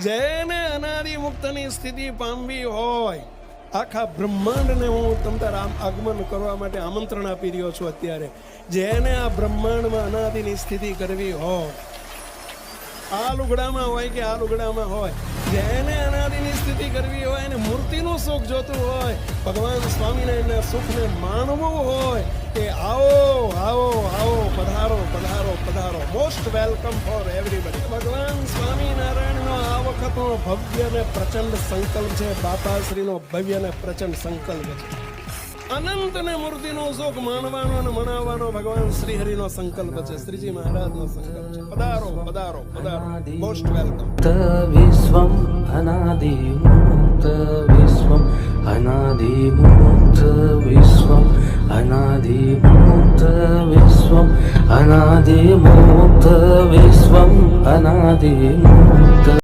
જેને અનાદિ મુક્તની સ્થિતિ પામવી હોય, આખા બ્રહ્માંડને હું તમ તાર આગમન કરવા માટે આમંત્રણ આપી રહ્યો છું અત્યારે. જેને આ બ્રહ્માંડમાં અનાદિની સ્થિતિ કરવી હોય, આ લુગડામાં હોય કે આ લુગડામાં હોય, જેને અનાદિની સ્થિતિ કરવી હોય અને મૂર્તિનું સુખ જોતું હોય, ભગવાન સ્વામિનારાયણના સુખને માણવું હોય કે આવો આવો આવો, પધારો પધારો પધારો. મોસ્ટ વેલકમ ફોર એવરીબડી તો ભવ્ય અને પ્રચંડ સંકલ્પ છે. બાપાશ્રીનો ભવ્ય અને પ્રચંડ સંકલ્પ છે. અનંત ને મૂર્તિનો શોખ માણવાનો અને મનાવવાનો ભગવાન શ્રીહરિનો સંકલ્પ છે. શ્રીજી મહારાજનો સંકલ્પ છે. પધારો પધારો પધારો. મોસ્ટ વેલકમ વિશ્વમ અનાદિ મુક્ત વિશ્વમ, અનાદિ મુક્ત વિશ્વમ, અનાદિ મુક્ત વિશ્વમ, અનાદિ મુક્ત વિશ્વમ, અનાદિ મુક્ત